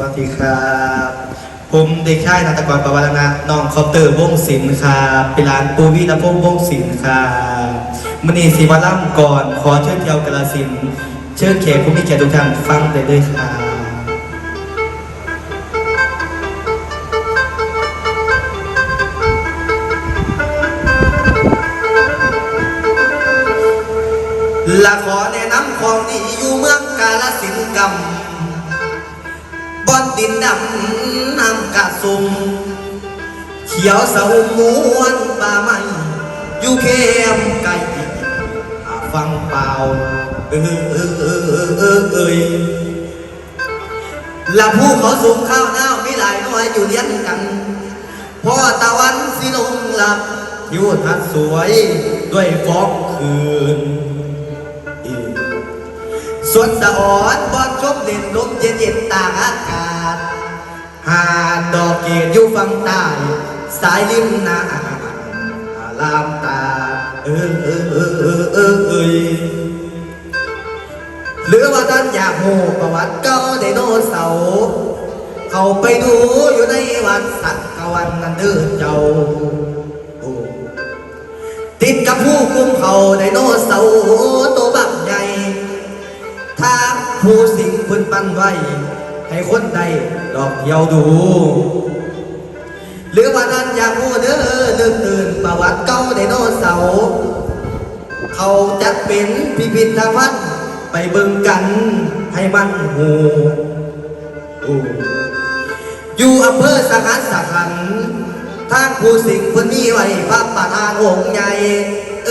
วัสดีครับ ผมเด็กชายนัตกรประวัลนะน้องคอปเตอร์วงศิลป์ครับเป็นร้านปูวินภพวงศิลป์ครับมณีศิวล่ำก่อนขอเชิญเที่ยวกาลสินเชิญแขกผู้มีเกียรติทุกท่านฟังได้เลยครับละขอแนะนำของดีอยู่เมืองกาลสินกำบอน ดินดำน้ำกะสุมเขียวสะอุ่มมวนป่าไม้อยู่เข้มไกลหาฟังเปล่าเออเออเออเออเออเอยละผู้เขาสูงข้าวหน้ามีหลายน้อยอยู่เลี้ยงกันพ่อตะวันสิลงหลับทิวทัศน์สวยด้วยฟอกคืนสวนสะออนบอนชมเด่นลมเย็นเย็นๆตากอากาศ หาดดอกเกดอยู่ฝั่งใต้สายริมน้ำลามตา เออเออเออเออเออเอยหรือว่าท่านอยากโหประวัติเก่าไดโนเสาเข้าไปดูอยู่ในวัดสักกวันนั้นเด้อเจ้า ติดกับผู้คุมเขาไดโนเสาร์ตัวบักใหญ่ถ้าผู้สิงเพิ่นปั้นไว้ ให้คนใด ดอกเที่ยวดู หรือว่าท่านอยากรู้เด้อเรื่องตื่นประวัติเก่าไดโนเสาเขาจะเป็นพิพิธภัณฑ์ไปเบิ่งกันให้มันหูอยู่อำเภอสังหัสขันทางผู้สิงเพิ่นมีไว้พระประธานองค์ใหญ่ เอ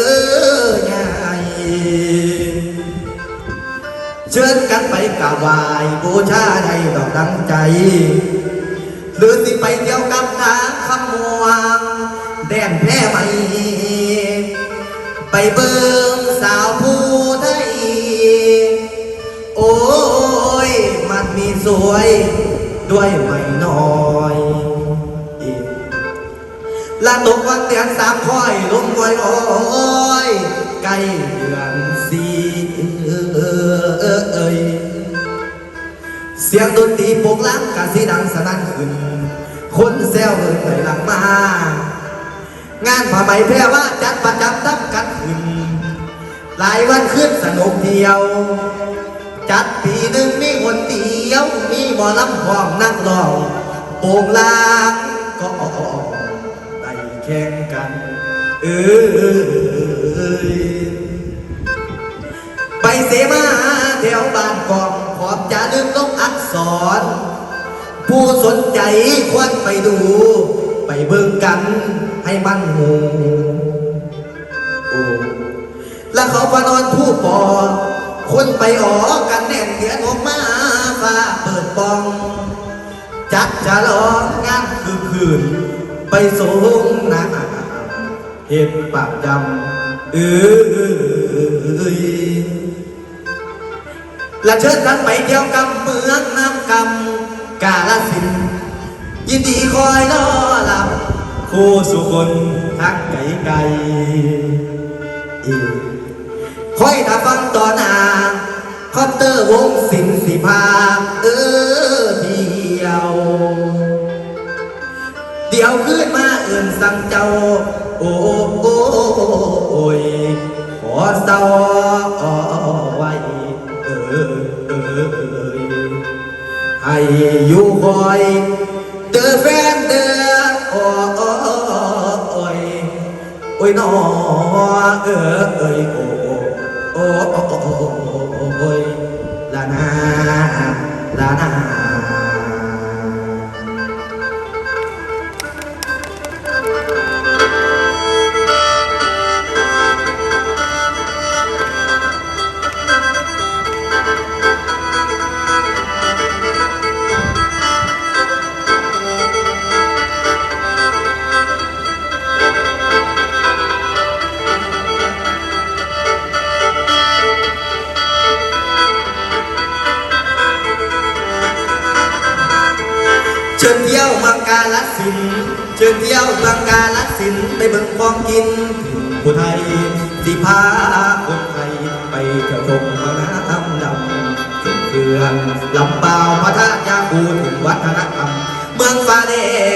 อใหญ่ เชิญกันไปกราบไหว้บูชาให้ดอกดังใจ หรือสิไปเที่ยวกับทางคำมวงแดนแพร่ไหมไปเบิ่งสาวผู้ไทยโอ้ย มันมีสวยด้วยไม่น้อยละตกวันเดือนสามค่อยลงไว้โอ้ยใกล้ สียงดนตรีโปกล้างกะสีดังสนั่นขึ้น คนแซวเอินไหลหลังมา งานผ้าไหมแพร่ว่าจัดประจำตั้งกันขึ้น หลายวันขึ้นสนุกเดียว จัดปีหนึ่งมีคนเดียว มีหมอลำพร้อมนักร้องโป่งลางก็ได้แข่งกัน เออไปเสมาแถวบ้านกอง อักษรผู้สนใจควรไปดู ไปเบิ่งกันให้มันหูโอ้แล้วเขาพานอนผู้ปอคนไปออกกันแน่นเดียนออกมาฟ้าเปิดปอง จัดจะลองงานคือคืน ไปสูงนาเห็นปากจำเอ้ และเชิญท่านไปเที่ยวกับเมืองน้ำกำกาลสิน ยินดีคอยรอรับคู่สุคนทักไก่ไก่อีกคอยถ้าฟังต่อหน้าคอปเตอร์วงสิงสิพาเออเดียว เดี๋ยวขึ้นมาเอื่นสั่งเจ้า โอ้โอ้โอ้ยขอเศร้า เออเอ้ยโอ้โอ้โอ้ สินเชิญเที่ยวมังกาลสินไปเบิ่งของกินผู้ไทยสิพาคนไทยไปเที่ยวชมเมืองน้ำดำชมเขื่อนลำเปล่าพระธาตุยาพูถึงวัฒนธรรมเมืองฟ้าแด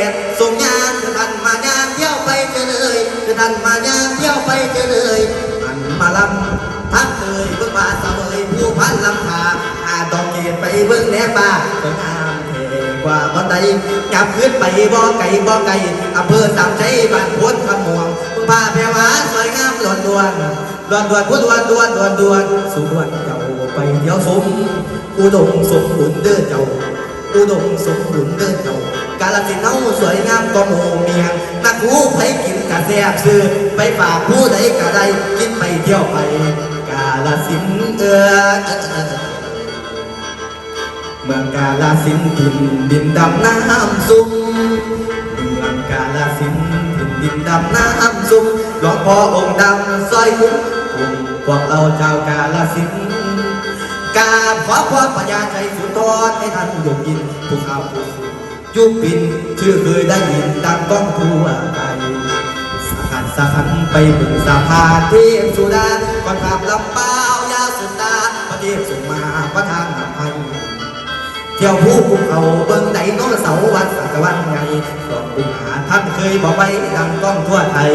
ดส่งยามคือท่านมายามเที่ยวไปเจอเลยคือท่านมายามเที่ยวไปเจอเลยมันมาลำทักเลยเบิ่งบาสะเบยผู้พันลำพาอาดอกเกตไปเบิ่งแหนบ้าส วยงามเท่กว่าบ่ใดจับขึ้นไปบ่ไก่บ่ไก่อำเภอสามชัยบ้านโพนคำม่วงพาแพรวาสวยงามล้วนดวนดวนดวนผู้ดวนดวนดวนดวนสุวรรณเจ้าไปเที่ยวสมอุดมสมบุญเด้อเจ้าอุดมสมบูรณ์เดินเจ้ากาลสินธุ์เฮาสวยงามก็โมเมียงนักหูไปกินกะแซบซื้อไปฝากผู้ใดกะได้กินไปเที่ยวไปกาลสินเออ มืองกาลสินธุ์ถิ่นดินดำน้ำซุ่มเมืองกาลสินธุ์ถิ่นดินดำน้ำซุ่มหลวงพ่อองค์ดำซอยคุ้มคุ้มพวกเราชาวกาลสินกาบขอพรพญญาใจสุนทรให้ท่านยกยินผู้ข่าวผู้ยุบปินชื่อเคยได้ยินดังก้องทั่วไปสหันสหันไปบึงสาพานเทพสุดาก่อนขับลำเปล่ายาสุดตาพระเทพส่งมาประทานนำให้ เที่ยวผู้ภูเขาเบิ้งไดโนเสาวัดสักวันไงก่อนปุหาท่านเคยบอกไว้ดังก้องทั่วไทย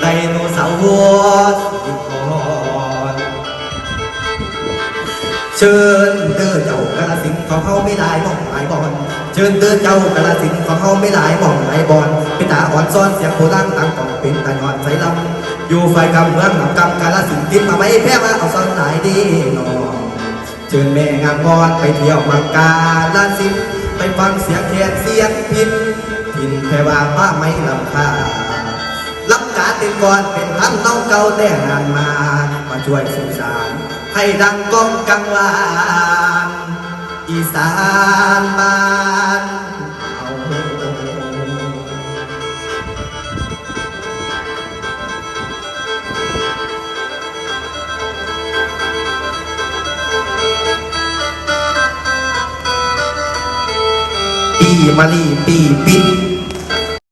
ไดโนเสาร์วัดสิบคอนเชิญเดินเจ้ากระสินของเขาไม่ได้มองหลายบอลเชิญเดินเจ้ากระสินของเขาไม่ได้มองหลายบอลเป็นตาอ่อนซ้อนเสียงโคราชตั้งกองเป็นตาหอดใส่ลำอยู่ไฟกำเมืองนับกำกาลสินธุ์ทิมมาไม่แพ้มาเอาซ้อนหลายดีนอเชิญแม่งามงอนไปเที่ยวมังกาลสินธุ์ไปฟังเสียงแคนเสียงพินพินแค่ว่าป้าไม่ลำคารับกาติดก่อนเป็นท่านน้องเก่าแต่งงานมา มาช่วยสื่อสาร ให้ดังก้องกังวานอีสานบ้าน มาลีปีปิด